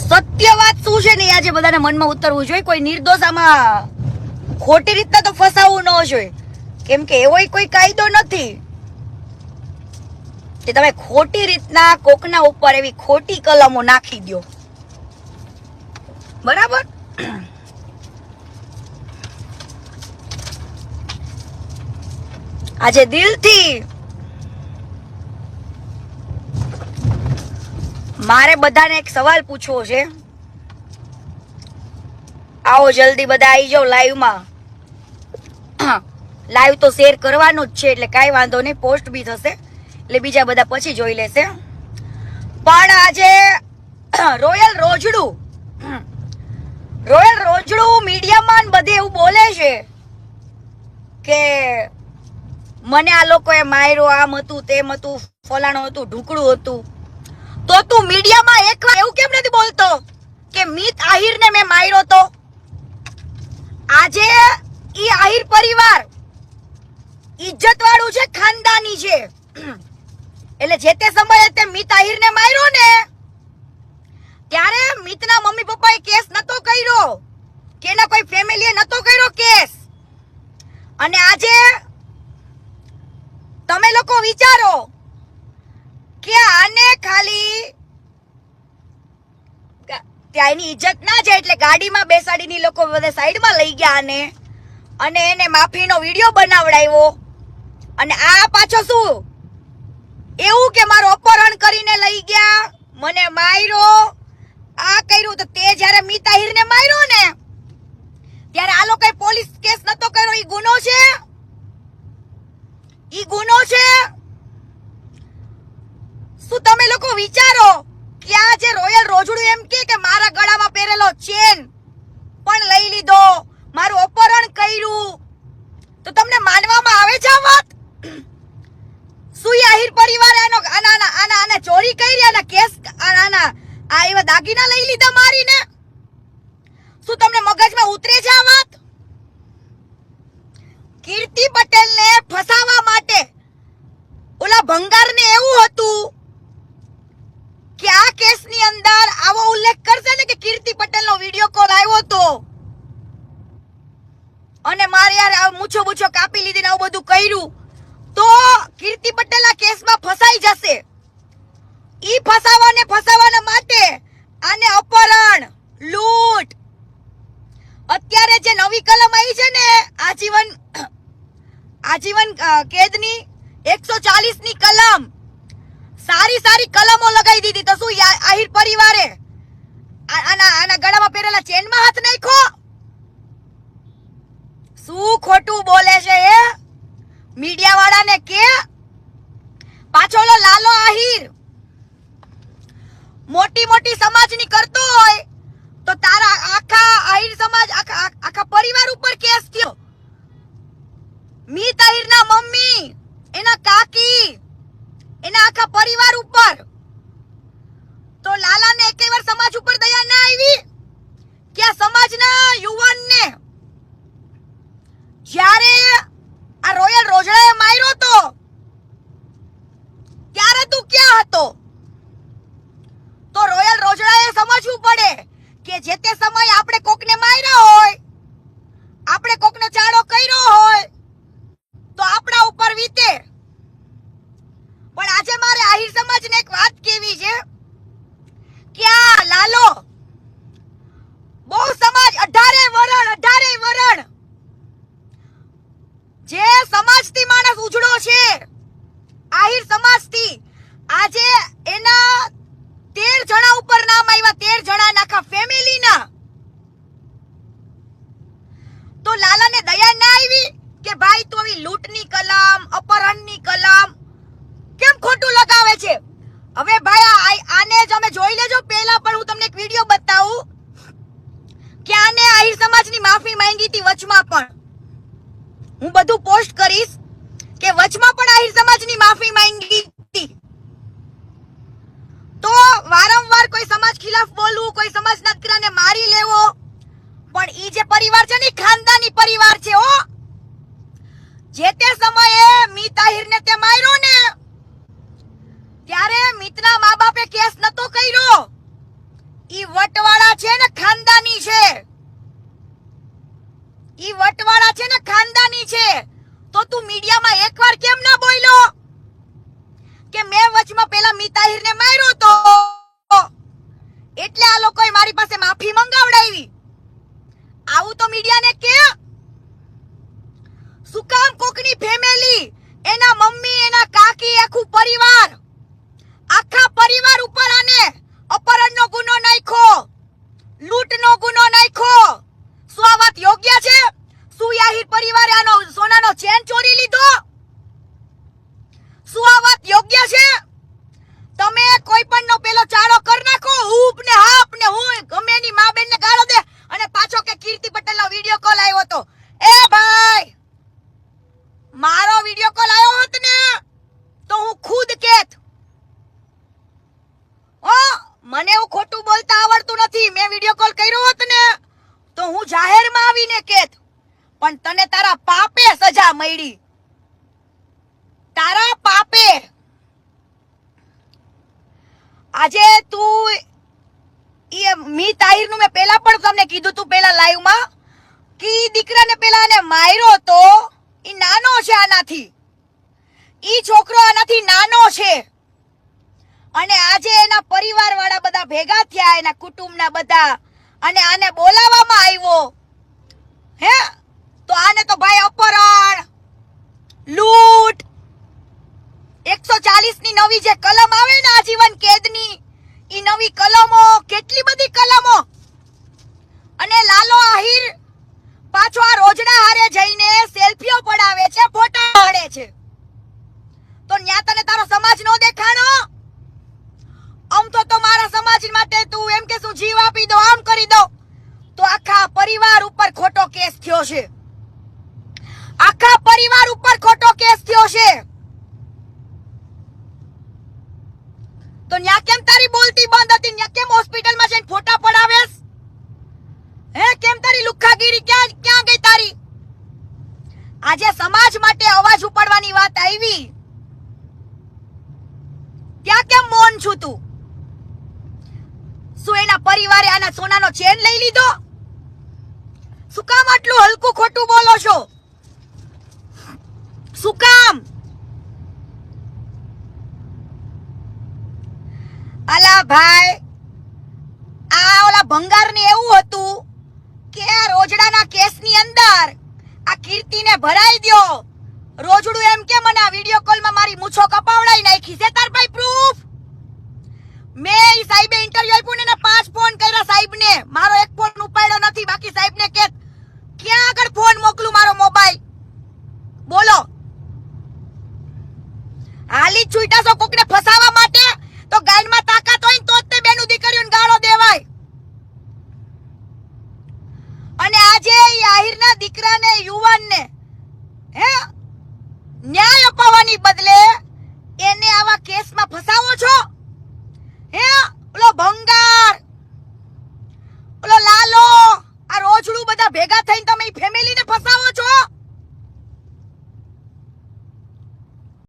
સત્ય વાત શું છે ને આજે બધાને મનમાં ઉતરવું જોઈએ. કોઈ નિર્દોષ આમાં ખોટી રીતના તો ફસાવવું ન જોઈએ. કેમ કે એવો કોઈ કાયદો નથી કે તમે ખોટી રીતના કોકના ઉપર એવી ખોટી કલમો નાખી દો બરાબર? આજે દિલથી મારે બધાને એક સવાલ પૂછવો છે. આવો જલ્દી બધા આવી જાઓ લાઈવમાં લાઈવ તો શેર કરવાનું જ છે, એટલે કાંઈ વાંધો નહીં પોસ્ટ બી થશે. એટલે બીજા બધા પછી જોઈ લેશે. પણ આજે રોયલ રોજડું રોયલ રોજડું મીડિયામાં બધે એવું બોલે છે કે મને આ લોકોએ માર્યો, આમ હતું, તેમ હતું, ફલાણું હતું, ઢુકડું હતું. તો તું મીડિયામાં એક વાર એવું કેમ નથી બોલતો? કે મિત આહિરને મેં માર્યો તો? આજે ઈ આહિર પરિવાર ઇજ્જત વાળું છે, ખાનદાની છે. એટલે જે તે સમયે તે મિત આહિરને માર્યો ને, ત્યારે મિતના મમ્મી પપ્પાએ કેસ નતો કર્યો. કે એના કોઈ ફેમિલીએ નતો કર્યો કેસ. અને આજે તમે લોકો વિચારો કે આને ખાલી ત્યાં એની ઇજ્જત ના જાય એટલે ગાડીમાં બેસાડીને લોકો બધા સાઈડમાં લઈ ગયા આને. અને એને માફીનો વીડિયો બનાવડાવ્યો. અને આ પાછો શું? એવું કે મારું અપહરણ કરીને લઈ ગયા. મને માર્યો. આ કર્યું તો તે જ્યારે મિતાહિરને માર્યો ને, ત્યારે આ લોકોએ પોલીસ કેસ નતો કર્યો. ઈ ગુનો છે. ઈ ગુનો છે. શું તમે લોકો વિચારો કે આ જે રોયલ રોજડું એમ કે કે મારા ગળામાં પહેરેલો ચેન પણ લઈ લીધો, મારું અપહરણ કર્યું. તો તમને માનવામાં આવે છે વાત? શું આહિર પરિવાર એનો આના આના આના ચોરી કરી, આના કેસ, આના આ એવા દાગીના લઈ લીધા મારીને? શું તમને મગજમાં ઉતરે છે આ વાત? કીર્તિ પટેલને ફસાવા માટે ઓલા ભંગારને એવું હતું કે આ કેસની અંદર આવો ઉલ્લેખ કરશે ને કે કીર્તિ પટેલનો વીડિયો કોલ આવ્યો તો અને મારે યાર આ મૂછો મૂછો કાપી લીધી આવું બધું કર્યું. તો કીર્તિ પટેલ આ કેસમાં ફસાઈ જશે. ઈ ફસાવાને ફસાવાના માટે આને અપહરણ, લૂંટ. અત્યારે જે નવી કલમ આવી છે ને, આજીવન આજીવન કેદની એકસો ચાલીસની કલમ. સારી સારી કલમો લગાવી દીધી તો શું આહિર પરિવારે? આના આના પહેરેલા ચેનમાં હાથ નાખો શું ખોટું બોલે છે એ? મીડિયા વાળાને કે? પાછો લાલો આહિર. મોટી મોટી સમાજની કરતો હોય તો તારા આખા આહિર સમાજ આખા આખા પરિવાર ઉપર કેસ થયો મીત આહિરના મમ્મી એના કાકી એના આખા પરિવાર ઉપર તો લાલાને એકેય વાર સમાજ ઉપર દયા ના આવી કે આ સમાજના યુવાનને જ્યારે આ રોયલ રોજડાએ માર્યો તો ત્યારે તું ક્યાં હતો તો રોયલ રોજડાએ સમજવું પડે કે જે તે સમયે આપણે કોકને માર્યા હોય આપણે કોકનો ચાળો કર્યો હોય તો આપણા ઉપર વીતે પણ આજે મારે આહિર સમાજને એક વાત કેવી છે કે આ લાલો બહુ સમાજ અઢારે વરણ અઢારે વરણ જે સમાજથી માણસ ઉજળો છે આહિર સમાજથી આજે એના તેર જણા ઉપર નામ આવ્યા તેર જણા આખા ફેમિલીના તો લાલાને દયા ના આવી કે ભાઈ તું આવી લૂંટની કલમ, અપહરણની કલમ કેમ ખોટું લગાવે છે? હવે ભાઈ આને જ અમે જોઈ લેજો. પહેલા પણ હું તમને એક વીડિયો બતાવું કે આને આહિર સમાજની માફી માંગી હતી વચમાં પણ. હું બધું પોસ્ટ કરીશ કે વચમાં પણ આહિર સમાજની માફી માંગી હતી. તો વારંવાર કોઈ સમાજ ખિલાફ બોલવું, કોઈ સમાજના દીકરાને મારી લેવો, પણ ઈ જે પરિવાર છે ને ખાનદાની પરિવાર છે, હો. જે તે સમયે મીત આહિરને તે માર્યો ને, ત્યારે મિતના મા બાપે કેસ નતો કર્યો. ઈ વટવાળા છે ને ખાનદાની છે. ઈ વટવાળા છે ને ખાનદાની છે. તો તું મીડિયામાં એકવાર કેમ ના બોલ્યો? કે મેં વચમાં પેલા મિતાહિરને માર્યો તો? એટલે આ લોકોએ મારી પાસે માફી મંગાવડાવી. આવું તો મીડિયાને કે શું કામ કોકની ફેમિલી એના મમ્મી એના કાકી આખું પરિવાર આખા પરિવાર ઉપર આને અપહરણનો ગુનો નાખ્યો લૂંટનો ગુનો નાખ્યો શું આ વાત યોગ્ય છે શું યાહિર પરિવારે આનો સોનાનો ચેન ચોરી લીધો શું આ વાત યોગ્ય છે તમે કોઈ પણ નો પેલો ચાળો કર નાખો હૂપ ને હાપ ને હું ગમે એની મા બેન ને ગાળો દે અને પાછો કે કીર્તિ પટેલ નો વીડિયો કોલ આવ્યો તો એ ભાઈ મારો વીડિયો કોલ આવ્યો હોત ને તો હું ખુદ કેત ઓ મને એવું ખોટું બોલતા આવડતું નથી. મેં વીડિયો કોલ કર્યો હોત ને, તો હું જાહેરમાં આવીને કેત, પણ તને તારા પાપે સજા મળી. તારા પાપે. આજે તું એ મી તાહિરનું મેં પેલા પણ તમને કીધું તું પેલા લાઈવમાં કે દીકરાને પેલા આને માર્યો તો એ નાનો છે આનાથી. ઈ છોકરો આનાથી નાનો છે. અને આજે એના પરિવાર વાળા બધા ભેગા થયા, એના કુટુંબના બધા. અને આને બોલાવવામાં આવ્યો. હે? તો આને તો ભાઈ અપહરણ, લૂંટ. એકસો ચાલીસ નવી જે કલમ આવે ને આજીવન કેદની, ઈ નવી કલમો, કેટલી બધી કલમો અને લાલો આહિર પાછો આ રોજડા હારે જઈને સેલ્ફીઓ પડાવે છે ફોટા પાડે છે તો ન્યા તને તારો સમાજ નો દેખાણો આમ તો તો મારા સમાજ માટે તું એમ કે શું જીવ આપી દો આમ કરી દો તો આખા પરિવાર ઉપર ખોટો કેસ થયો છે. આખા પરિવાર ઉપર ખોટો કેસ થયો છે. તો ન્યા કેમ તારી બોલતી બંધ હતી? ન્યા કેમ હોસ્પિટલમાં જઈને ફોટા પડાવેસ હે, કેમ તારી લુખ્ખાગીરી ક્યાં ક્યાં ગઈ તારી? આજે સમાજ માટે અવાજ ઉપાડવાની વાત આવી. ત્યાં કેમ મૌન છું તું? શું એના પરિવારે આના સોનાનો ચેન લઈ લીધો? શું કામ આટલું હલકું ખોટું બોલો છો? શું કામ? અલા ભાઈ, આ ઓલા ભંગાર ને એવું હતું કે આ રોજડાના કેસની અંદર આ કીર્તિને ભરાઈ દ્યો. રોજડું એમ કે મને આ વિડિયો કોલમાં મારી મૂછો કપાવડાઈ નાખી છે? તાર ભાઈ પ્રૂફ મેં સાહેબે ઇન્ટરવ્યુ આપ્યું ને પાંચ ફોન કર્યા સાહેબને. મારો એક ફોન ઉપાડ્યો નથી, બાકી સાહેબને કે ક્યાં આગળ ફોન મોકલું મારો મોબાઈલ? બોલો. હાલી છૂટા છો કોકને ફસાવા માટે? તો ગાઈડમાં તાકાત હોય તો જ તે બેનું દીકરીઓને ગાળો દેવાય. અને આજે આહિરના દીકરાને, યુવાનને, હે? ન્યાય અપાવવાની બદલે